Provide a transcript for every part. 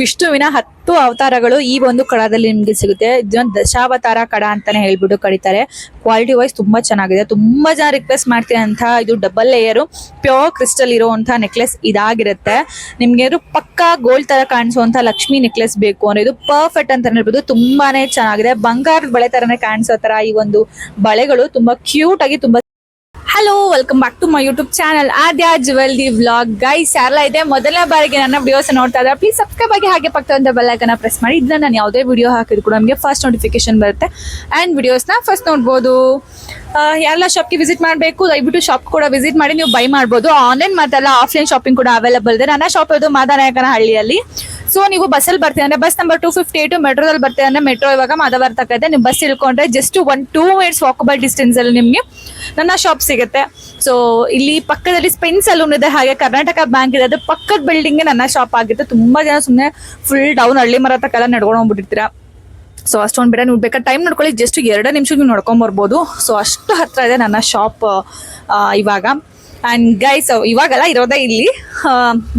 ವಿಷ್ಣುವಿನ ಹತ್ತು ಅವತಾರಗಳು ಈ ಒಂದು ಕಡದಲ್ಲಿ ನಿಮ್ಗೆ ಸಿಗುತ್ತೆ. ಇದನ್ನ ದಶಾವತಾರ ಕಡ ಅಂತಾನೆ ಹೇಳ್ಬಿಟ್ಟು ಕರೀತಾರೆ. ಕ್ವಾಲಿಟಿ ವೈಸ್ ತುಂಬಾ ಚೆನ್ನಾಗಿದೆ. ತುಂಬಾ ಜನ ರಿಕ್ವೆಸ್ಟ್ ಮಾಡ್ತೀನಿ ಅಂತ ಇದು ಡಬಲ್ ಲೇಯರು ಪ್ಯೂರ್ ಕ್ರಿಸ್ಟಲ್ ಇರುವಂತ ನೆಕ್ಲೆಸ್ ಇದಾಗಿರುತ್ತೆ. ನಿಮ್ಗೆ ಪಕ್ಕಾ ಗೋಲ್ಡ್ ತರ ಕಾಣಿಸುವಂತ ಲಕ್ಷ್ಮಿ ನೆಕ್ಲೆಸ್ ಬೇಕು ಅಂದ್ರೆ ಇದು ಪರ್ಫೆಕ್ಟ್ ಅಂತ ಹೇಳ್ಬೋದು ತುಂಬಾನೇ ಚೆನ್ನಾಗಿದೆ. ಬಂಗಾರದ ಬಳೆ ತರನೇ ಕಾಣಿಸೋ ತರ ಈ ಒಂದು ಬಳೆಗಳು ತುಂಬಾ ಕ್ಯೂಟ್ ಆಗಿ ತುಂಬಾ hello welcome back to my YouTube channel Aadya jewel the vlog guys ಯಾರೆಲ್ಲ ಇದೆ, ಮೊದಲನೇ ಬಾರಿಗೆ ನನ್ನ ವಿಡಿಯೋಸ್ ನೋಡ್ತಾ ಇದ್ದಾರೆ ಪ್ಲೀಸ್ ಸಬ್ಸ್ಕ್ರೈಬ್ ಆಗಿ ಹಾಗೆ ಪಕ್ಕದ ಬೆಲ್ ಐಕನ್ನ ಪ್ರೆಸ್ ಮಾಡಿ. ಇದನ್ನ ನಾನು ಯಾವುದೇ ವಿಡಿಯೋ ಹಾಕಿದ್ರು ಕೂಡ ನಮಗೆ ಫಸ್ಟ್ ನೋಟಿಫಿಕೇಶನ್ ಬರುತ್ತೆ. ಆ್ಯಂಡ್ ವಿಡಿಯೋಸ್ನ ಫಸ್ಟ್ ನೋಡ್ಬೋದು. ಯಾರೆಲ್ಲ ಶಾಪ್ಗೆ ವಿಸಿಟ್ ಮಾಡಬೇಕು, ದಯವಿಟ್ಟು ಶಾಪ್ ಕೂಡ ವಿಸಿಟ್ ಮಾಡಿ, ನೀವು ಬೈ ಮಾಡ್ಬೋದು. ಆನ್ಲೈನ್ ಮಾತಲ್ಲ ಆಫ್ಲೈನ್ ಶಾಪಿಂಗ್ ಕೂಡ ಅವೈಲೇಬಲ್ ಇದೆ. ನನ್ನ ಶಾಪ್ ಇರೋದು ಮಾದಾನಾಯಕನ ಹಳ್ಳಿಯಲ್ಲಿ ಸೊ ನೀವು ಬಸ್ಸಲ್ಲಿ ಬರ್ತೀವಿ ಅಂದ್ರೆ ಬಸ್ ನಂಬರ್ ಟೂ ಫಿಫ್ಟಿ ಏಟು ಮೆಟ್ರೋದಲ್ಲಿ ಬರ್ತೀವಿ ಅಂದ್ರೆ ಮೆಟ್ರೋ ಇವಾಗ ಮಾದವರ ತಕ್ಕ ಇದೆ. ನೀವು bus ಇಳ್ಕೊಂಡ್ರೆ just one two minutes walkable distance ಅಲ್ಲಿ ನಿಮಗೆ ನನ್ನ ಶಾಪ್ ಸಿಗುತ್ತೆ. ಸೊ ಇಲ್ಲಿ ಪಕ್ಕದಲ್ಲಿ ಸ್ಪೆನ್ ಸಲೂನ್ ಇದೆ. ಹಾಗೆ ಕರ್ನಾಟಕ ಬ್ಯಾಂಕ್ ಇದೆ. ಅದು ಪಕ್ಕದ ಬಿಲ್ಡಿಂಗ್ ನನ್ನ ಶಾಪ್ ಆಗಿದೆ ತುಂಬಾ ಜನ ಸುಮ್ಮನೆ ಫುಲ್ ಡೌನ್ ಹಳ್ಳಿ ಮರ ತಕ್ಕೆಲ್ಲ ನಡ್ಕೊಂಡು ಹೋಗ್ಬಿಟ್ಟಿರ್ತೀರಾ. ಸೊ ಅಷ್ಟೊಂದು ಬೇಡ. ನೀವು ಬೇಕಾದ್ರೆ ಟೈಮ್ ನೋಡ್ಕೊಳ್ಳಿ. ಜಸ್ಟ್ ಎರಡು ನಿಮಿಷ ನೀವು ನೋಡ್ಕೊಂಡ್ ಬರ್ಬೋದು. ಸೊ ಅಷ್ಟು ಹತ್ರ ಇದೆ ನನ್ನ ಶಾಪ್ ಇವಾಗ. ಆ್ಯಂಡ್ ಗೈಸ್ ಇವಾಗಲ್ಲ, ಇರೋದೇ ಇಲ್ಲಿ.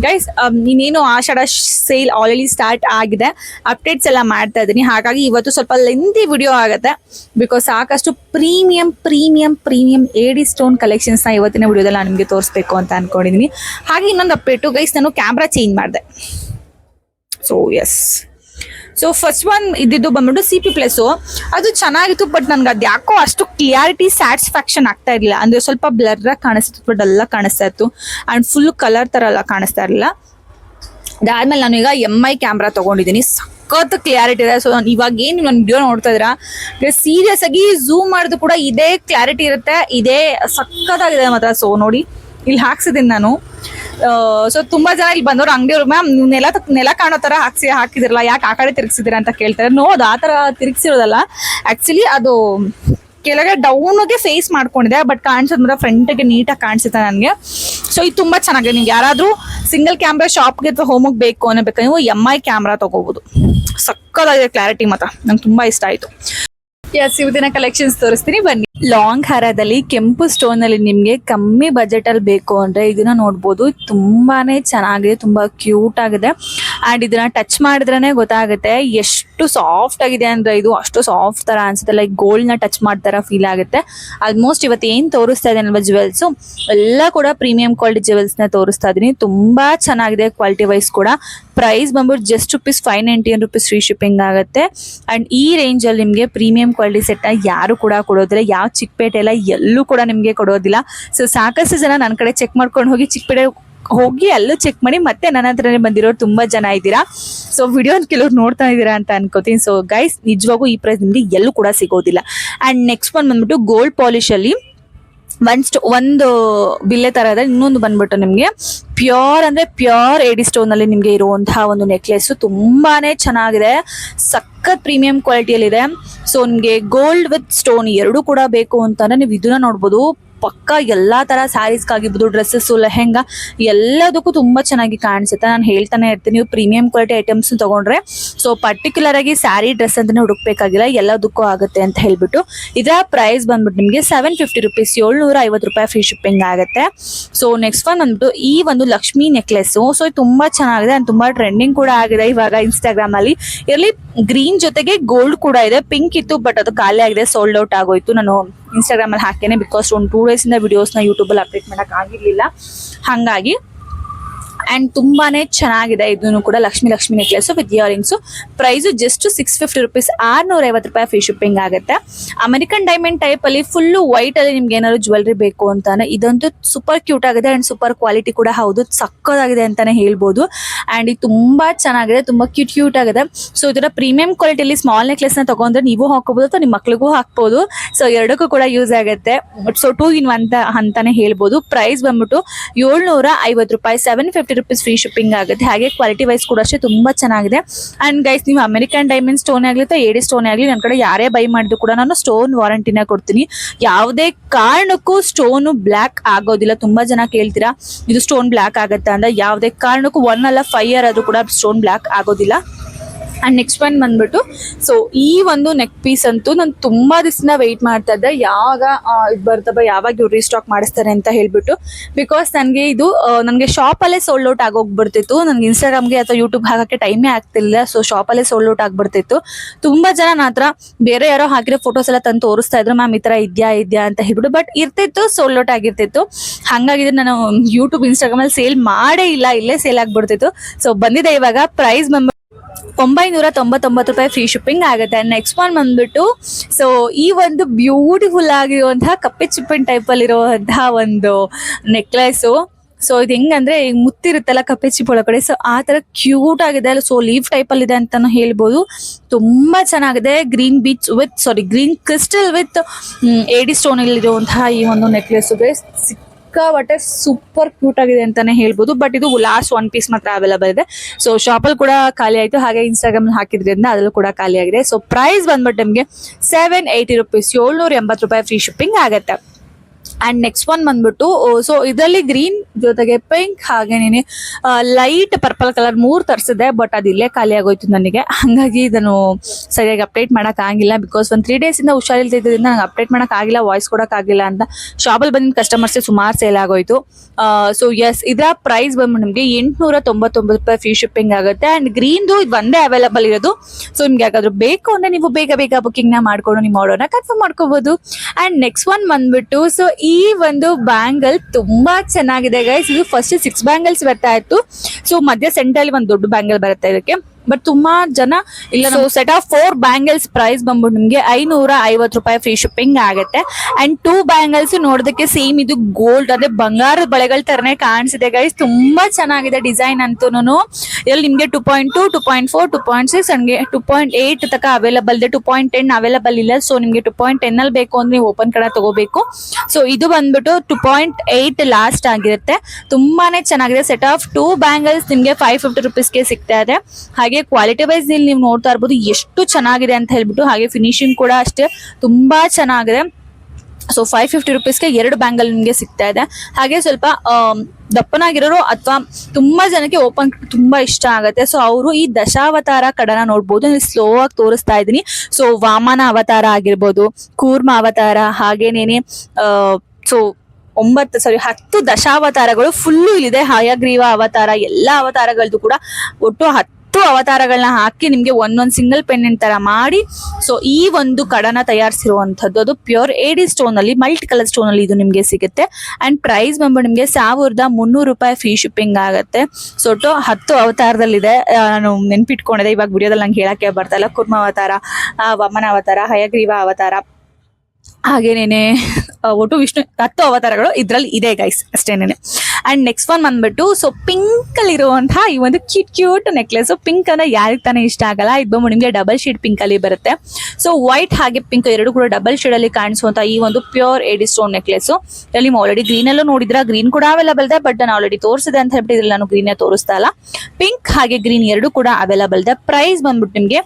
ಗೈಸ್ ಇನ್ನೇನು ಆಷಾಢ ಸೇಲ್ ಆಲ್ರೆಡಿ ಸ್ಟಾರ್ಟ್ ಆಗಿದೆ. ಅಪ್ಡೇಟ್ಸ್ ಎಲ್ಲ ಮಾಡ್ತಾ ಇದ್ದೀನಿ. ಹಾಗಾಗಿ ಇವತ್ತು ಸ್ವಲ್ಪ ಲೆಂತಿ ವಿಡಿಯೋ ಆಗುತ್ತೆ. ಬಿಕಾಸ್ ಸಾಕಷ್ಟು premium premium premium AD stone ಕಲೆಕ್ಷನ್ಸ್ನ ಇವತ್ತಿನ ವಿಡಿಯೋದಲ್ಲಿ ನಾನು ನಿಮಗೆ ತೋರಿಸ್ಬೇಕು ಅಂತ ಅನ್ಕೊಂಡಿದ್ದೀನಿ ಹಾಗೆ ಇನ್ನೊಂದು ಅಪ್ಡೇಟು ಗೈಸ್ ನಾನು ಕ್ಯಾಮ್ರಾ ಚೇಂಜ್ ಮಾಡಿದೆ. So yes so first one ಇದ್ದಿದ್ದು ಬಂದ್ಬಿಟ್ಟು ಸಿ ಪಿ ಪ್ಲಸ್ ಅದು ಚೆನ್ನಾಗಿತ್ತು ಬಟ್ ನನ್ಗೆ ಅದು ಯಾಕೋ ಅಷ್ಟು ಕ್ಲಿಯಾರಿಟಿ ಸ್ಯಾಟಿಸ್ಫ್ಯಾಕ್ಷನ್ ಆಗ್ತಾ ಇರಲಿಲ್ಲ. ಅಂದ್ರೆ ಸ್ವಲ್ಪ ಬ್ಲರ್ ಆಗಿ ಕಾಣಿಸ್ತಿತ್ತು ಬಟ್ ಎಲ್ಲ ಕಾಣಿಸ್ತಾ ಇತ್ತು. ಅಂಡ್ ಫುಲ್ ಕಲರ್ ತರ ಎಲ್ಲ ಕಾಣಿಸ್ತಾ ಇರಲಿಲ್ಲ. ಅದಾದ್ಮೇಲೆ ನಾನು ಈಗ ಎಂ ಐ ಕ್ಯಾಮ್ರಾ ತಗೊಂಡಿದ್ದೀನಿ. ಸಖತ್ ಕ್ಲಾರಿಟಿ ಇದೆ. ಸೊ ನಾನು ಇವಾಗ ಏನು ನನ್ನ ವಿಡಿಯೋ ನೋಡ್ತಾ ಇದ್ದೀರಾ? ಸೀರಿಯಸ್ ಆಗಿ ಝೂಮ್ ಮಾಡಿದ್ರು ಕೂಡ ಇದೇ ಕ್ಲಾರಿಟಿ ಇರುತ್ತೆ. ಇದೇ ಸಖತ್ತಾಗಿದೆ ಮಾತ್ರ. ಸೊ ನೋಡಿ, ಇಲ್ಲಿ ಹಾಕ್ಸಿದ್ದೀನಿ ನಾನು. ಸೊ ತುಂಬಾ ಜನ ಇಲ್ಲಿ ಬಂದವರು ಅಂಗಡಿಯವ್ರು ಮ್ಯಾಮ್ ನೆಲ ನೆಲ ಕಾಣೋ ತರ ಹಾಕ್ಸಿ, ಹಾಕಿದಿರಲ್ಲ, ಯಾಕೆ ಆ ಕಡೆ ತಿರ್ಗಿಸಿದಿರ ಅಂತ ಕೇಳ್ತಾರೆ. ನೋ ಅದು ಆ ತರ ತಿರ್ಗಿಸಿರೋದಲ್ಲ. ಆಕ್ಚುಲಿ ಅದು ಕೆಳಗೆ ಡೌನ್ಗೆ ಫೇಸ್ ಮಾಡ್ಕೊಂಡಿದೆ ಬಟ್ ಕಾಣಿಸೋದ್ ಮಾತ್ರ ಫ್ರಂಟ್ಗೆ ನೀಟಾಗಿ ಕಾಣಿಸುತ್ತೆ ನನಗೆ. ಸೊ ಇದು ತುಂಬಾ ಚೆನ್ನಾಗಿದೆ. ನಿಮ್ಗೆ ಯಾರಾದ್ರೂ ಸಿಂಗಲ್ ಕ್ಯಾಮ್ರಾ ಶಾಪ್ಗೆ ಅಥವಾ ಹೋಮಿಗೆ ಬೇಕು ಅನ್ನೋಬೇಕು ನೀವು ಎಂ ಐ ಕ್ಯಾಮ್ರಾ ತಗೋಬಹುದು ಸಕ್ಕದಾಗಿದೆ ಕ್ಲಾರಿಟಿ ಮಾತ್ರ. ನಂಗೆ ತುಂಬಾ ಇಷ್ಟ ಆಯ್ತು. ಎಸ್ ಇವತ್ತಿನ ಕಲೆಕ್ಷನ್ಸ್ ತೋರಿಸ್ತೀನಿ. ಬನ್ನಿ. ಲಾಂಗ್ ಹಾರದಲ್ಲಿ ಕೆಂಪು ಸ್ಟೋನ್ ಅಲ್ಲಿ ನಿಮ್ಗೆ ಕಮ್ಮಿ ಬಜೆಟ್ ಅಲ್ಲಿ ಬೇಕು ಅಂದ್ರೆ ಇದನ್ನ ನೋಡ್ಬೋದು, ತುಂಬಾನೇ ಚೆನ್ನಾಗಿದೆ, ತುಂಬಾ ಕ್ಯೂಟ್ ಆಗಿದೆ. ಅಂಡ್ ಇದನ್ನ ಟಚ್ ಮಾಡಿದ್ರೇನೆ ಗೊತ್ತಾಗುತ್ತೆ ಎಷ್ಟು ಸಾಫ್ಟ್ ಆಗಿದೆ ಅಂದ್ರೆ ಇದು ಅಷ್ಟು ಸಾಫ್ಟ್ ತರ ಅನ್ಸುತ್ತೆ. ಲೈಕ್ ಗೋಲ್ಡ್ನ ಟಚ್ ಮಾಡ್ತಾರ ಫೀಲ್ ಆಗುತ್ತೆ. ಆಲ್ಮೋಸ್ಟ್ ಇವತ್ತು ಏನ್ ತೋರಿಸ್ತಾ ಇದೆ ಅಲ್ವಾ ಜುವೆಲ್ಸ್ ಎಲ್ಲ ಕೂಡ ಪ್ರೀಮಿಯಂ ಕ್ವಾಲಿಟಿ ಜುವೆಲ್ಸ್ನ ತೋರಿಸ್ತಾ ಇದೀನಿ ತುಂಬಾ ಚೆನ್ನಾಗಿದೆ ಕ್ವಾಲಿಟಿ ವೈಸ್ ಕೂಡ. ಪ್ರೈಸ್ ಬಂದ್ಬಿಟ್ಟು just rupees five ninety rupees free shipping ಆಗುತ್ತೆ. ಅಂಡ್ ಈ ರೇಂಜ್ ಅಲ್ಲಿ ನಿಮಗೆ ಪ್ರೀಮಿಯಂ ಕ್ವಾಲಿಟಿ ಸೆಟ್ ಯಾರು ಕೂಡ ಕೊಡೋದಿಲ್ಲ. ಯಾವ ಚಿಕ್ಕಪೇಟೆ ಎಲ್ಲ ಎಲ್ಲೂ ಕೂಡ ನಿಮಗೆ ಕೊಡೋದಿಲ್ಲ. ಸೊ ಸಾಕಷ್ಟು ಜನ ನನ್ನ ಕಡೆ ಚೆಕ್ ಮಾಡ್ಕೊಂಡು ಹೋಗಿ ಚಿಕ್ಕಪೇಟೆ ಹೋಗಿ ಅಲ್ಲೂ ಚೆಕ್ ಮಾಡಿ ಮತ್ತೆ ನನ್ನ ಹತ್ರನೇ ಬಂದಿರೋರು ತುಂಬಾ ಜನ ಇದ್ದೀರಾ? ಸೊ ವಿಡಿಯೋ ಕೆಲವ್ರು ನೋಡ್ತಾ ಇದ್ದೀರಾ ಅಂತ ಅನ್ಕೋತೀನಿ. ಸೊ ಗೈಸ್ ನಿಜವಾಗೂ ಈ ಪ್ರೈಸ್ ನಿಮಗೆ ಎಲ್ಲೂ ಕೂಡ ಸಿಗೋದಿಲ್ಲ. ಅಂಡ್ ನೆಕ್ಸ್ಟ್ ಒನ್ ಬಂದ್ಬಿಟ್ಟು ಗೋಲ್ಡ್ ಪಾಲಿಶ್ ಅಲ್ಲಿ ಸ್ಟೋ ಒಂದು ಬಿಲ್ಲೆ ತರ ಇದೆ. ಇನ್ನೊಂದು ಬಂದ್ಬಿಟ್ಟು ನಿಮ್ಗೆ ಪ್ಯೂರ್ ಅಂದ್ರೆ ಪ್ಯೂರ್ ಏಡಿ ಸ್ಟೋನ್ ಅಲ್ಲಿ ನಿಮ್ಗೆ ಇರುವಂತಹ ಒಂದು ನೆಕ್ಲೆಸ್ ತುಂಬಾನೇ ಚೆನ್ನಾಗಿದೆ. ಸಖತ್ ಪ್ರೀಮಿಯಂ ಕ್ವಾಲಿಟಿಯಲ್ಲಿದೆ ಸೊ ನಿಮ್ಗೆ ಗೋಲ್ಡ್ ವಿತ್ ಸ್ಟೋನ್ ಎರಡು ಕೂಡ ಬೇಕು ಅಂತಂದ್ರೆ ನೀವು ಇದನ್ನ ನೋಡ್ಬೋದು. ಪಕ್ಕ ಎಲ್ಲಾ ತರ ಸ್ಯಾರೀಸ್ ಆಗಿರ್ಬೋದು ಡ್ರೆಸ್ಸಸ್ ಲೆಹೆಂಗಾ, ಎಲ್ಲದಕ್ಕೂ ತುಂಬಾ ಚೆನ್ನಾಗಿ ಕಾಣಿಸುತ್ತೆ. ನಾನು ಹೇಳ್ತಾನೆ ಇರ್ತೀನಿ, ನೀವು ಪ್ರೀಮಿಯಂ ಕ್ವಾಲಿಟಿ ಐಟಮ್ಸ್ ತಗೊಂಡ್ರೆ ಸೊ ಪರ್ಟಿಕ್ಯುಲರ್ ಆಗಿ ಸ್ಯಾರಿ ಡ್ರೆಸ್ ಅಂತಾನೆ ಹುಡುಕ್ಬೇಕಾಗಿಲ್ಲ, ಎಲ್ಲದಕ್ಕೂ ಆಗುತ್ತೆ ಅಂತ ಹೇಳ್ಬಿಟ್ಟು. ಇದರ ಪ್ರೈಸ್ ಬಂದ್ಬಿಟ್ಟು ನಿಮಗೆ ಸೆವೆನ್ ಫಿಫ್ಟಿ ರುಪೀಸ್ ಏಳ್ನೂರ ಐವತ್ತು ರೂಪಾಯಿ ಫ್ರೀ ಶಿಪ್ಪಿಂಗ್ ಆಗುತ್ತೆ. ಸೊ ನೆಕ್ಸ್ಟ್ ಒನ್ ಬಂದ್ಬಿಟ್ಟು ಈ ಒಂದು ಲಕ್ಷ್ಮಿ ನೆಕ್ಲೆಸ್ ಸೊ ಇದು ತುಂಬಾ ಚೆನ್ನಾಗಿದೆ ಆ್ಯಂಡ್ ತುಂಬಾ ಟ್ರೆಂಡಿಂಗ್ ಕೂಡ ಆಗಿದೆ ಇವಾಗ ಇನ್ಸ್ಟಾಗ್ರಾಮ್ ಅಲ್ಲಿ. ಇರಲಿ ಗ್ರೀನ್ ಜೊತೆಗೆ ಗೋಲ್ಡ್ ಕೂಡ ಇದೆ. ಪಿಂಕ್ ಇತ್ತು ಬಟ್ ಅದು ಖಾಲಿ ಆಗಿದೆ ಸೋಲ್ಡ್ ಔಟ್ ಆಗೋಯ್ತು. ನಾನು ಇನ್ಸ್ಟಾಗ್ರಾಮ್ ಅಲ್ಲಿ ಹಾಕೇನೆ ಬಿಕಾಸ್ ಒಂದು ಟೂ ಡೇಸಿಂದ ವೀಡಿಯೋಸ್ನ ಯೂಟ್ಯೂಬಲ್ಲಿ ಅಪ್ಡೇಟ್ ಮಾಡೋಕ್ಕಾಗಿರಲಿಲ್ಲ ಹಾಗಾಗಿ ಅಂಡ್ ತುಂಬಾನೇ ಚೆನ್ನಾಗಿದೆ. ಇದನ್ನು ಕೂಡ Lakshmi Lakshmi necklace with earrings price just six fifty rupees ಆರ್ನೂರ ಐವತ್ತು ರೂಪಾಯಿ ಫ್ರೀ ಶಿಪ್ಪಿಂಗ್ ಆಗುತ್ತೆ. ಅಮೆರಿಕನ್ ಡೈಮಂಡ್ ಟೈಪ್ ಅಲ್ಲಿ ಫುಲ್ ವೈಟ್ ಅಲ್ಲಿ ನಿಮ್ಗೆ ಏನಾದ್ರು ಜ್ಯುವೆಲ್ರಿ ಬೇಕು ಅಂತಾನೆ, ಇದಂತೂ ಸೂಪರ್ ಕ್ಯೂಟ್ ಆಗಿದೆ ಅಂಡ್ ಸೂಪರ್ ಕ್ವಾಲಿಟಿ ಕೂಡ ಹೌದು. ಸಕ್ಕದಾಗಿದೆ ಅಂತಾನೆ ಹೇಳ್ಬೋದು. ಅಂಡ್ ಇದು ತುಂಬಾ ಚೆನ್ನಾಗಿದೆ, ತುಂಬಾ ಕ್ಯೂಟ್ ಕ್ಯೂಟ್ ಆಗಿದೆ. ಸೊ ಇದರ ಪ್ರೀಮಿಯಂ ಕ್ವಾಲಿಟಿಯಲ್ಲಿ ಸ್ಮಾಲ್ ನೆಕ್ಲೆಸ್ನ ತಗೊಂಡ್ರೆ ನೀವು ಹಾಕೋಬಹುದು ಅಥವಾ ನಿಮ್ಮ ಮಕ್ಳಿಗೂ ಹಾಕ್ಬೋದು. ಸೊ ಎರಡಕ್ಕೂ ಕೂಡ ಯೂಸ್ ಆಗುತ್ತೆ. ಸೊ ಟೂ ಇನ್ ಒನ್ ಅಂತಾನೆ ಹೇಳ್ಬೋದು. ಪ್ರೈಸ್ ಬಂದ್ಬಿಟ್ಟು ಏಳ್ನೂರ ಐವತ್ತು ರೂಪಾಯಿ seven fifty rupees free shipping ಆಗುತ್ತೆ. ಹಾಗೆ ಕ್ವಾಲಿಟಿ ವೈಸ್ ಕೂಡ ಅಷ್ಟೇ ತುಂಬಾ ಚೆನ್ನಾಗಿದೆ. ಅಂಡ್ ಗೈಸ್ ನೀವು ಅಮೆರಿಕನ್ ಡೈಮಂಡ್ ಸ್ಟೋನ್ ಆಗಲಿ ಅಥವಾ ಏಡಿ ಸ್ಟೋನ್ ಆಗಲಿ ನನ್ನ ಕಡೆ ಯಾರೇ ಬೈ ಮಾಡಿದ್ರು ಕೂಡ ನಾನು ಸ್ಟೋನ್ ವಾರಂಟಿನ ಕೊಡ್ತೀನಿ. ಯಾವುದೇ ಕಾರಣಕ್ಕೂ ಸ್ಟೋನು ಬ್ಲ್ಯಾಕ್ ಆಗೋದಿಲ್ಲ. ತುಂಬಾ ಜನ ಕೇಳ್ತೀರಾ, ಇದು ಸ್ಟೋನ್ ಬ್ಲ್ಯಾಕ್ ಆಗುತ್ತೆ ಅಂದ್ರೆ ಯಾವುದೇ ಕಾರಣಕ್ಕೂ ಒನ್ ಅಲ್ಲ ಫೈವ್ ಇಯರ್ ಆದರೂ ಕೂಡ ಸ್ಟೋನ್ ಬ್ಲ್ಯಾಕ್ ಆಗೋದಿಲ್ಲ. ಅಂಡ್ ನೆಕ್ಸ್ಟ್ ಒನ್ ಬಂದ್ಬಿಟ್ಟು ಸೊ ಈ ಒಂದು ನೆಕ್ ಪೀಸ್ ಅಂತೂ ನಾನು ತುಂಬಾ ದಿವಸನ ವೆಯ್ಟ್ ಮಾಡ್ತಾ ಇದ್ದೆ. ಯಾವಾಗ ಇದು ಬರ್ತಪ್ಪ ಯಾವಾಗ ಇವ್ರು ರೀಸ್ಟಾಕ್ ಮಾಡಿಸ್ತಾರೆ ಅಂತ ಹೇಳ್ಬಿಟ್ಟು. ಬಿಕಾಸ್ ನನಗೆ ಇದು ನನಗೆ ಶಾಪಲ್ಲೇ ಸೋಲ್ಡ್ ಔಟ್ ಆಗೋಗ್ಬಿಡ್ತಿತ್ತು. ನನಗೆ ಇನ್ಸ್ಟಾಗ್ರಾಮ್ಗೆ ಅಥವಾ ಯೂಟ್ಯೂಬ್ ಹಾಕೋಕ್ಕೆ ಟೈಮೇ ಆಗ್ತಿಲ್ಲ ಸೊ ಶಾಪಲ್ಲೇ ಸೋಲ್ಡ್ ಔಟ್ ಆಗಿಬಿಡ್ತಿತ್ತು. ತುಂಬಾ ಜನ ನನ್ನ ಬೇರೆ ಯಾರೋ ಹಾಕಿರೋ ಫೋಟೋಸ್ ಎಲ್ಲ ತಂದು ತೋರಿಸ್ತಾ ಇದ್ರು, ಮ್ಯಾಮ್, ಈ ತರ ಇದ್ಯಾ ಇದ್ಯಾ? ಅಂತ ಹೇಳ್ಬಿಟ್ಟು. ಬಟ್ ಇರ್ತಿತ್ತು ಸೋಲ್ಡ್ ಔಟ್ ಆಗಿರ್ತಿತ್ತು. ಹಂಗಾಗಿ ನಾನು ಯೂಟ್ಯೂಬ್ ಇನ್ಸ್ಟಾಗ್ರಾಮಲ್ಲಿ ಸೇಲ್ ಮಾಡೇ ಇಲ್ಲ. ಇಲ್ಲೇ ಸೇಲ್ ಆಗಿಬಿಡ್ತಿತ್ತು. ಸೊ ಬಂದಿದೆ ಇವಾಗ. ಪ್ರೈಸ್ ಬಂದ್ಬಿಟ್ಟು ಒಂಬೈನೂರ ತೊಂಬತ್ತೊಂಬತ್ತು ರೂಪಾಯಿ ಫ್ರೀ ಶಿಪ್ಪಿಂಗ್ ಆಗುತ್ತೆ. ನೆಕ್ಸ್ಟ್ ಒನ್ ಬಂದ್ಬಿಟ್ಟು ಸೊ ಈ ಒಂದು ಬ್ಯೂಟಿಫುಲ್ ಆಗಿರುವಂತಹ ಕಪ್ಪೆ ಚಿಪ್ಪಿನ ಟೈಪ್ ಅಲ್ಲಿ ಇರುವಂತಹ ಒಂದು ನೆಕ್ಲೆಸು ಸೊ ಇದು ಹೆಂಗಂದ್ರೆ ಈಗ ಮುತ್ತಿರುತ್ತಲ್ಲ ಕಪ್ಪೆ ಚಿಪ್ ಒಳಗಡೆ ಸೊ ಆ ತರ ಕ್ಯೂಟ್ ಆಗಿದೆ. ಅಲ್ಲ ಸೊ ಲೀವ್ ಟೈಪ್ ಅಲ್ಲಿ ಇದೆ ಅಂತಾನು ಹೇಳ್ಬೋದು. ತುಂಬಾ ಚೆನ್ನಾಗಿದೆ. Green beach with sorry green crystal with AD stone ಇರುವಂತಹ ಈ ಒಂದು ನೆಕ್ಲೆಸ್ ಸಿಕ್ಕಾಪಟ್ಟೆ ಸೂಪರ್ ಕ್ಯೂಟ್ ಆಗಿದೆ ಅಂತಾನೆ ಹೇಳ್ಬೋದು. ಬಟ್ ಇದು ಲಾಸ್ಟ್ ಒನ್ ಪೀಸ್ ಮಾತ್ರ ಅವೈಲೇಬಲ್ ಇದೆ. ಸೊ ಅಲ್ಲಿ ಕೂಡ ಖಾಲಿ ಆಯ್ತು. ಹಾಗೆ ಇನ್ಸ್ಟಾಗ್ರಾಮ್ ಹಾಕಿದ್ರಿಂದ ಅದ್ರಲ್ಲೂ ಕೂಡ ಖಾಲಿ ಆಗಿದೆ. ಸೊ ಪ್ರೈಸ್ ಬಂದ್ಬಿಟ್ಟು ನಿಮಗೆ ಸೆವೆನ್ ಏಯ್ಟಿ ರುಪೀಸ್ ಏಳ್ನೂರ ಎಂಬತ್ತು ರೂಪಾಯಿ ಫ್ರೀ ಶಿಪ್ಪಿಂಗ್ ಆಗುತ್ತೆ. ಅಂಡ್ ನೆಕ್ಸ್ಟ್ ಒನ್ ಬಂದ್ಬಿಟ್ಟು ಸೊ ಇದರಲ್ಲಿ ಗ್ರೀನ್ ಜೊತೆಗೆ ಪಿಂಕ್ ಹಾಗೇನೇನೆ ಲೈಟ್ ಪರ್ಪಲ್ ಕಲರ್ ಮೂರು ತರಿಸಿದೆ ಬಟ್ ಅದು ಇಲ್ಲೇ ಖಾಲಿ ಆಗೋಯ್ತು ನನಗೆ. ಹಾಗಾಗಿ ಇದನ್ನು ಸರಿಯಾಗಿ ಅಪ್ಡೇಟ್ ಮಾಡಕ್ ಆಗಿಲ್ಲ ಬಿಕಾಸ್ ಒಂದು ತ್ರೀ ಡೇಸಿಂದ ಹುಷಾರಿಲ್ದಿದ್ದರಿಂದ ನಂಗೆ ಅಪ್ಡೇಟ್ ಮಾಡೋಕ್ಕಾಗಿಲ್ಲ ವಾಯ್ಸ್ ಕೊಡೋಕ್ಕಾಗಿಲ್ಲ ಅಂತ ಶಾಪಲ್ಲಿ ಬಂದಿದ್ದ ಕಸ್ಟಮರ್ಸ್ ಸುಮಾರು ಸೇಲ್ ಆಗೋಯ್ತು. ಸೊ ಎಸ್ ಇದರ ಪ್ರೈಸ್ ಬಂದ್ಬಿಟ್ಟು ನಿಮಗೆ ಎಂಟುನೂರ ತೊಂಬತ್ತೊಂಬತ್ತು ರೂಪಾಯಿ ಫ್ರೀ ಶಿಪ್ಪಿಂಗ್ ಆಗುತ್ತೆ. ಆ್ಯಂಡ್ ಗ್ರೀನ್ದು ಇದು ಒಂದೇ ಅವೈಲಬಲ್ ಇರೋದು. ಸೊ ನಿಮ್ಗೆ ಯಾಕಾದ್ರೂ ಬೇಕು ಅಂದರೆ ನೀವು ಬೇಗ ಬೇಗ ಬುಕ್ಕಿಂಗ್ನ ಮಾಡ್ಕೊಂಡು, ನಿಮ್ಮ ಆರ್ಡರ್ನ ಕನ್ಫರ್ಮ್ ಮಾಡ್ಕೋಬಹುದು ಆ್ಯಂಡ್ ನೆಕ್ಸ್ಟ್ ಒನ್ ಬಂದ್ಬಿಟ್ಟು ಸೊ ಈ ಒಂದು ಬ್ಯಾಂಗಲ್ ತುಂಬಾ ಚೆನ್ನಾಗಿದೆ ಗೈಸ್ ಇದು ಫಸ್ಟ್ ಸಿಕ್ಸ್ ಬ್ಯಾಂಗಲ್ಸ್ ಬರ್ತಾ ಇತ್ತು. ಸೊ ಮಧ್ಯ ಸೆಂಟರ್ ಅಲ್ಲಿ ಒಂದು ದೊಡ್ಡ ಬ್ಯಾಂಗಲ್ ಬರುತ್ತೆ ಇದಕ್ಕೆ. ಬಟ್ ತುಂಬಾ ಜನ ಇಲ್ಲ set of four bangles price ಬಂದ್ಬಿಟ್ಟು ನಿಮ್ಗೆ ಐನೂರ ಐವತ್ತು ರೂಪಾಯಿ ಫ್ರೀ ಶಿಪ್ಪಿಂಗ್ ಆಗುತ್ತೆ. ಅಂಡ್ ಟೂ ಬ್ಯಾಂಗಲ್ಸ್ ನೋಡೋದಕ್ಕೆ ಸೇಮ್ ಇದು ಗೋಲ್ಡ್ ಅದೇ ಬಂಗಾರದ ಬಳೆಗಳ ತರನೇ ಕಾಣಿಸಿದೆ ಗೈಸ್ ತುಂಬಾ ಚೆನ್ನಾಗಿದೆ ಡಿಸೈನ್ ಅಂತೂನು ಇಲ್ಲಿ ನಿಮ್ಗೆ two point two two point four two point six ಹಂಗೆ ಟೂ ಪಾಯಿಂಟ್ ಏಟ್ ತನಕ ಅವೈಲಬಲ್ ಇದೆ. ಟೂ ಪಾಯಿಂಟ್ ಟೆನ್ ಅವೈಲಬಲ್ ಇಲ್ಲ. ಸೊ ನಿಮ್ಗೆ ಟೂ ಪಾಯಿಂಟ್ ಟೆನ್ ಅಲ್ಲಿ ಬೇಕು ಅಂದ್ರೆ ನೀವು ಓಪನ್ ಕಡೆ ತಗೋಬೇಕು. ಸೊ ಇದು ಬಂದ್ಬಿಟ್ಟು ಟೂ ಪಾಯಿಂಟ್ ಏಟ್ ಲಾಸ್ಟ್ ಆಗಿರುತ್ತೆ. ತುಂಬಾನೇ ಚೆನ್ನಾಗಿದೆ. ಸೆಟ್ ಆಫ್ ಟೂ ಬ್ಯಾಂಗಲ್ಸ್ ನಿಮ್ಗೆ ಫೈವ್ ಫಿಫ್ಟಿ ರುಪೀಸ್ಗೆ ಸಿಗ್ತಾ ಇದೆ. ಹಾಗೆ ಕ್ವಾಲಿಟಿ ವೈಸ್ ಇಲ್ಲಿ ನೀವು ನೋಡ್ತಾ ಇರ್ಬೋದು ಎಷ್ಟು ಚೆನ್ನಾಗಿದೆ ಅಂತ ಹೇಳ್ಬಿಟ್ಟು, ಹಾಗೆ ಫಿನಿಶಿಂಗ್ ಕೂಡ ಅಷ್ಟೇ ತುಂಬಾ ಚೆನ್ನಾಗಿದೆ. ಸೊ ಫೈವ್ ಫಿಫ್ಟಿ ರುಪೀಸ್ಗೆ ಎರಡು ಬ್ಯಾಂಗಲ್ ನಿಮಗೆ ಸಿಗ್ತಾ ಇದೆ. ಹಾಗೆ ಸ್ವಲ್ಪ ದಪ್ಪನಾಗಿರೋರು ಅಥವಾ ತುಂಬಾ ಜನಕ್ಕೆ ಓಪನ್ ತುಂಬಾ ಇಷ್ಟ ಆಗುತ್ತೆ. ಸೊ ಅವರು ಈ ದಶಾವತಾರ ಕಡನ ನೋಡ್ಬೋದು. ಸ್ಲೋ ಆಗಿ ತೋರಿಸ್ತಾ ಇದ್ದೀನಿ. ಸೊ ವಾಮನ ಅವತಾರ ಆಗಿರ್ಬೋದು, ಕೂರ್ಮ ಅವತಾರ, ಹಾಗೇನೇನೆ ಸೊ ಒಂಬತ್ತು ಸಾರಿ ಹತ್ತು ದಶಾವತಾರಗಳು ಫುಲ್ಲು ಇಲ್ಲಿದೆ. ಹಯಗ್ರೀವ ಅವತಾರ, ಎಲ್ಲ ಅವತಾರಗಳದ್ದು ಕೂಡ ಒಟ್ಟು ಹತ್ತು ಅವತಾರಗಳನ್ನ ಹಾಕಿ ನಿಮ್ಗೆ ಒಂದೊಂದು ಸಿಂಗಲ್ ಪೆಂಡೆಂಟ್ ತರ ಮಾಡಿ ಸೊ ಈ ಒಂದು ಕಡನ ತಯಾರಿಸಿರುವಂತದ್ದು ಅದು ಪ್ಯೂರ್ ಏಡಿ ಸ್ಟೋನ್ ಅಲ್ಲಿ ಮಲ್ಟಿ ಕಲರ್ ಸ್ಟೋನ್ ಅಲ್ಲಿ ಇದು ನಿಮ್ಗೆ ಸಿಗುತ್ತೆ. ಅಂಡ್ ಪ್ರೈಸ್ ಬಂದ್ಬಿಟ್ಟು ನಿಮ್ಗೆ ಸಾವಿರದ ಮುನ್ನೂರು ರೂಪಾಯಿ ಫ್ರೀ ಶಿಪ್ಪಿಂಗ್ ಆಗುತ್ತೆ. ಸೊ ಒಟ್ಟು ಹತ್ತು ಅವತಾರದಲ್ಲಿದೆ ನಾನು ನೆನ್ಪಿಟ್ಕೊಂಡಿದೆ ಇವಾಗ ವಿಡಿಯೋದಲ್ಲಿ ನಂಗೆ ಹೇಳಕ್ಕೆ ಬರ್ತಾ ಇಲ್ಲ. ಕುರ್ಮ ಅವತಾರ ವಾಮನ ಅವತಾರ, ಹಯಗ್ರೀವ ಅವತಾರ ಹಾಗೇನೇನೆ ಒಟ್ಟು ವಿಷ್ಣು, ಹತ್ತು ಅವತಾರಗಳು ಇದ್ರಲ್ಲಿ ಇದೆ ಗೈಸ್ ಅಷ್ಟೇನೇನೆ. ಅಂಡ್ ನೆಕ್ಸ್ಟ್ ಒನ್ ಬಂದ್ಬಿಟ್ಟು ಸೊ ಪಿಂಕ್ ಅಲ್ಲಿ ಇರುವಂತಹ ಈ ಒಂದು ಕ್ಯೂಟ್ ಕ್ಯೂಟ್ ನೆಕ್ಲೆಸ್ ಪಿಂಕ್ ಅಂದ್ರೆ ಯಾರಿಗೆ ತಾನೇ ಇಷ್ಟ ಆಗಲ್ಲ. ಇದು ಬಂದು ನಿಮ್ಗೆ ಡಬಲ್ ಶೇಡ್ ಪಿಂಕ್ ಅಲ್ಲಿ ಬರುತ್ತೆ. ಸೊ ವೈಟ್ ಹಾಗೆ ಪಿಂಕ್ ಎರಡು ಕೂಡ ಡಬಲ್ ಶೇಡ್ ಅಲ್ಲಿ ಕಾಣಿಸುವಂತ ಈ ಒಂದು ಪ್ಯೂರ್ ಏಡಿ ಸ್ಟೋನ್ ನೆಕ್ಲೆಸ್ ಇಲ್ಲಿ ಆಲ್ರೆಡಿ ಗ್ರೀನ್ ಅಲ್ಲೂ ನೋಡಿದ್ರ ಗ್ರೀನ್ ಕೂಡ ಅವೈಲಬಲ್ ಇದೆ ಬಟ್ ನಾನು ಆಲ್ರೆಡಿ ತೋರಿಸಿದೆ ಅಂತ ಹೇಳ್ಬಿಟ್ಟು ಇದ್ರಲ್ಲಿ ನಾನು ಗ್ರೀನ್ ತೋರಿಸ್ತಾ ಇಲ್ಲ. ಪಿಂಕ್ ಹಾಗೆ ಗ್ರೀನ್ ಎರಡು ಕೂಡ ಅವೈಲಬಲ್ ಇದೆ. ಪ್ರೈಸ್ ಬಂದ್ಬಿಟ್ಟು ನಿಮ್ಗೆ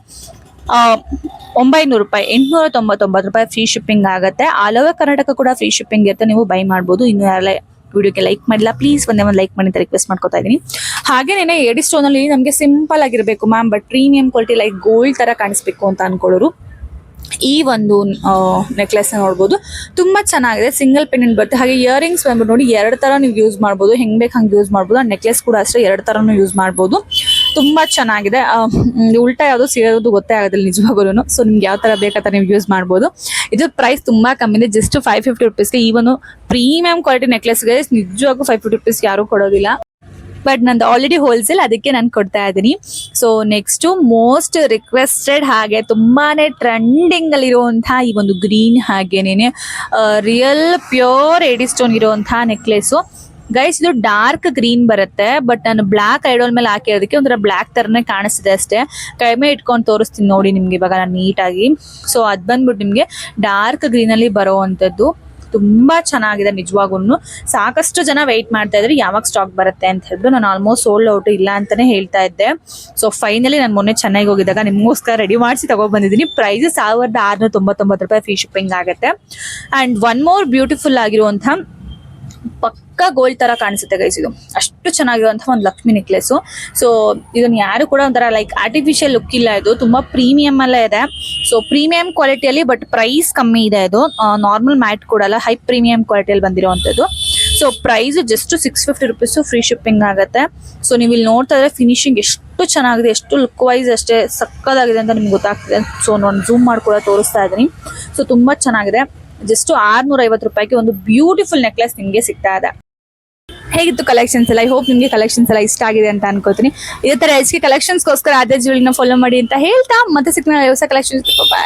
ಒಂಬೈನೂರು ರೂಪಾಯಿ, ಎಂಟುನೂರ ತೊಂಬತ್ತೊಂಬತ್ತು ರೂಪಾಯಿ ಫ್ರೀ ಶಿಪ್ಪಿಂಗ್ ಆಗುತ್ತೆ. ಆಲ್ ಓವರ್ ಕರ್ನಾಟಕ ಕೂಡ ಫ್ರೀ ಶಿಪ್ಪಿಂಗ್ ಇರುತ್ತೆ, ನೀವು ಬೈ ಮಾಡ್ಬೋದು. ಇನ್ನು ಯಾರೆಲ್ಲ ವಿಡಿಯೋಗೆ ಲೈಕ್ ಮಾಡಿಲ್ಲ ಪ್ಲೀಸ್ ಒಂದೇ ಒಂದು ಲೈಕ್ ಮಾಡಿ ಅಂತ ರಿಕ್ವೆಸ್ಟ್ ಮಾಡ್ಕೊತಾ ಇದ್ದೀನಿ. ಹಾಗೇನೆ ಎಡಿ ಸ್ಟೋನಲ್ಲಿ ನಮಗೆ ಸಿಂಪಲ್ ಆಗಿರಬೇಕು ma'am but premium quality like gold ಥರ ಕಾಣಿಸ್ಬೇಕು ಅಂತ ಅನ್ಕೊಳ್ಳೋರು. ಈ ಒಂದು ನೆಕ್ಲೆಸ್ ನೋಡ್ಬೋದು. ತುಂಬ ಚೆನ್ನಾಗಿದೆ ಸಿಂಗಲ್ ಪೆಂಡೆಂಟ್ ಬರುತ್ತೆ. ಹಾಗೆ ಇಯರಿಂಗ್ಸ್ ಬಂದ್ಬಿಟ್ಟು ನೋಡಿ, ಎರಡು ಥರ ನೀವು ಯೂಸ್ ಮಾಡ್ಬೋದು. ಹೆಂಗೆ ಬೇಕು ಹಂಗೆ ಯೂಸ್ ಮಾಡ್ಬೋದು. ನೆಕ್ಲೆಸ್ ಕೂಡ ಅಷ್ಟೇ ಎರಡು ಥರನೂ ಯೂಸ್ ಮಾಡ್ಬೋದು. ತುಂಬಾ ಚೆನ್ನಾಗಿದೆ. ಉಲ್ಟಾ ಯಾವುದು ಸಿಗೋದು ಗೊತ್ತೇ ಆಗೋದಿಲ್ಲ ನಿಜವಾಗಲೂ ಸೊ ನಿಮ್ಗೆ ಯಾವ ತರ ಬೇಕಾದ ನೀವು ಯೂಸ್ ಮಾಡ್ಬೋದು. ಇದು ಪ್ರೈಸ್ ತುಂಬಾ ಕಮ್ಮಿ ಇದೆ. ಜಸ್ಟ್ ಫೈವ್ ಫಿಫ್ಟಿ ರುಪೀಸ್ಗೆ ಈ ಒಂದು ಪ್ರೀಮಿಯಂ ಕ್ವಾಲಿಟಿ ನೆಕ್ಲೆಸ್ಗೆ ನಿಜವಾಗೂ ಫೈವ್ ಫಿಫ್ಟಿ ರುಪೀಸ್ ಯಾರು ಕೊಡೋದಿಲ್ಲ. ಬಟ್ ನಂದು ಆಲ್ರೆಡಿ ಹೋಲ್ಸೇಲ್ ಅದಕ್ಕೆ ನಾನು ಕೊಡ್ತಾ ಇದ್ದೀನಿ. ಸೊ ನೆಕ್ಸ್ಟು ಮೋಸ್ಟ್ ರಿಕ್ವೆಸ್ಟೆಡ್ ಹಾಗೆ ತುಂಬಾ ಟ್ರೆಂಡಿಂಗ್ ಅಲ್ಲಿರುವಂತಹ ಈ ಒಂದು ಗ್ರೀನ್ ಹಾಗೇನೇ ರಿಯಲ್ ಪ್ಯೂರ್ ಎಡಿ ಸ್ಟೋನ್ ಇರುವಂತಹ ನೆಕ್ಲೆಸು ಗೈಸ್ ಇದು ಡಾರ್ಕ್ ಗ್ರೀನ್ ಬರುತ್ತೆ ಬಟ್ ನಾನು ಬ್ಲಾಕ್ ಐಡೋಲ್ ಮೇಲೆ ಹಾಕಿರೋದಕ್ಕೆ ಒಂಥರ ಬ್ಲಾಕ್ ತರನೇ ಕಾಣಿಸ್ತಿದೆ ಅಷ್ಟೇ. ಕಡಿಮೆ ಇಟ್ಕೊಂಡು ತೋರಿಸ್ತೀನಿ ನೋಡಿ ನಿಮ್ಗೆ ಇವಾಗ ನಾನು ನೀಟಾಗಿ. ಸೊ ಅದ್ ಬಂದ್ಬಿಟ್ಟು ನಿಮಗೆ ಡಾರ್ಕ್ ಗ್ರೀನ್ ಅಲ್ಲಿ ಬರುವಂತದ್ದು ತುಂಬಾ ಚೆನ್ನಾಗಿದೆ ನಿಜವಾಗೂ ಸಾಕಷ್ಟು ಜನ ವೆಯ್ಟ್ ಮಾಡ್ತಾ ಇದ್ರೆ ಯಾವಾಗ ಸ್ಟಾಕ್ ಬರುತ್ತೆ ಅಂತ ಹೇಳ್ಬಿಟ್ಟು ನಾನು ಆಲ್ಮೋಸ್ಟ್ ಸೋಲ್ಡ್ ಔಟ್ ಇಲ್ಲ ಅಂತಾನೆ ಹೇಳ್ತಾ ಇದ್ದೆ. ಸೊ ಫೈನಲಿ ನಾನು ಮೊನ್ನೆ ಚೆನ್ನಾಗಿ ಹೋಗಿದ್ದಾಗ ನಿಮಗೋಸ್ಕರ ರೆಡಿ ಮಾಡಿಸಿ ತಗೊಂಡ್ ಬಂದಿದ್ದೀನಿ ಪ್ರೈಸ್ ಸಾವಿರದ ಆರ್ನೂರ ತೊಂಬತ್ತೊಂಬತ್ತು ರೂಪಾಯಿ ಫ್ರೀ ಶಿಪ್ಪಿಂಗ್ ಆಗುತ್ತೆ. ಅಂಡ್ ಒನ್ ಮೋರ್ ಬ್ಯೂಟಿಫುಲ್ ಆಗಿರುವಂತಹ ಪಕ್ಕ ಗೋಲ್ಡ್ ತರ ಕಾಣಿಸುತ್ತೆ ಗೈಸ್ ಇದು ಅಷ್ಟು ಚೆನ್ನಾಗಿರುವಂತಹ ಒಂದು ಲಕ್ಷ್ಮಿ ನೆಕ್ಲೆಸ್ ಸೊ ಇದನ್ನ ಯಾರು ಕೂಡ ಒಂಥರ ಲೈಕ್ ಆರ್ಟಿಫಿಷಿಯಲ್ ಲುಕ್ ಇಲ್ಲ ಇದು. ತುಂಬಾ ಪ್ರೀಮಿಯಂ ಅಲ್ಲ ಇದೆ. ಸೊ ಪ್ರೀಮಿಯಂ ಕ್ವಾಲಿಟಿಯಲ್ಲಿ ಬಟ್ ಪ್ರೈಸ್ ಕಮ್ಮಿ ಇದೆ ಇದು. ನಾರ್ಮಲ್ ಮ್ಯಾಟ್ ಕೂಡ ಅಲ್ಲ ಹೈ ಪ್ರೀಮಿಯಂ ಕ್ವಾಲಿಟಿಯಲ್ಲಿ ಬಂದಿರುವಂತದ್ದು so price just six fifty rupees free shipping ಆಗುತ್ತೆ. ಸೊ ನೀವು ಇಲ್ಲಿ ನೋಡ್ತಾ ಇದ್ರೆ ಫಿನಿಶಿಂಗ್ ಎಷ್ಟು ಚೆನ್ನಾಗಿದೆ, ಎಷ್ಟು ಲುಕ್ ವೈಸ್ ಅಷ್ಟೇ ಸಕ್ಕದಾಗಿದೆ ಅಂತ ನಿಮ್ಗೆ ಗೊತ್ತಾಗ್ತಿದೆ. ಸೊ ನಾನು ಝೂಮ್ ಮಾಡ್ಕೊಳ ತೋರಿಸ್ತಾ ಇದ್ದೀನಿ. ಸೊ ತುಂಬಾ ಚೆನ್ನಾಗಿದೆ. ಜಸ್ಟ್ ಆರ್ನೂರ ಐವತ್ತು ರೂಪಾಯಿಗೆ ಒಂದು ಬ್ಯೂಟಿಫುಲ್ ನೆಕ್ಲೆಸ್ ನಿಮಗೆ ಸಿಗ್ತಾ ಇದೆ. ಹೇಗಿತ್ತು ಕಲೆಕ್ಷನ್ಸ್ ಎಲ್ಲ? ಐ ಹೋಪ್ ನಿಮಗೆ ಕಲೆಕ್ಷನ್ಸ್ ಎಲ್ಲ ಇಷ್ಟ ಆಗಿದೆ ಅಂತ ಅನ್ಕೋತೀನಿ. ಇದೇ ತರ ಹೆಚ್ಚಿಗೆ ಕಲೆಕ್ಷನ್ಸ್ಗೋಸ್ಕರ ಅದೇ ಫಾಲೋ ಮಾಡಿ ಅಂತ ಹೇಳ್ತಾ. ಮತ್ತೆ ಸಿಕ್ಕ ಹೊಸ ಕಲೆಕ್ಷನ್ಸ್ ಬಾಯ್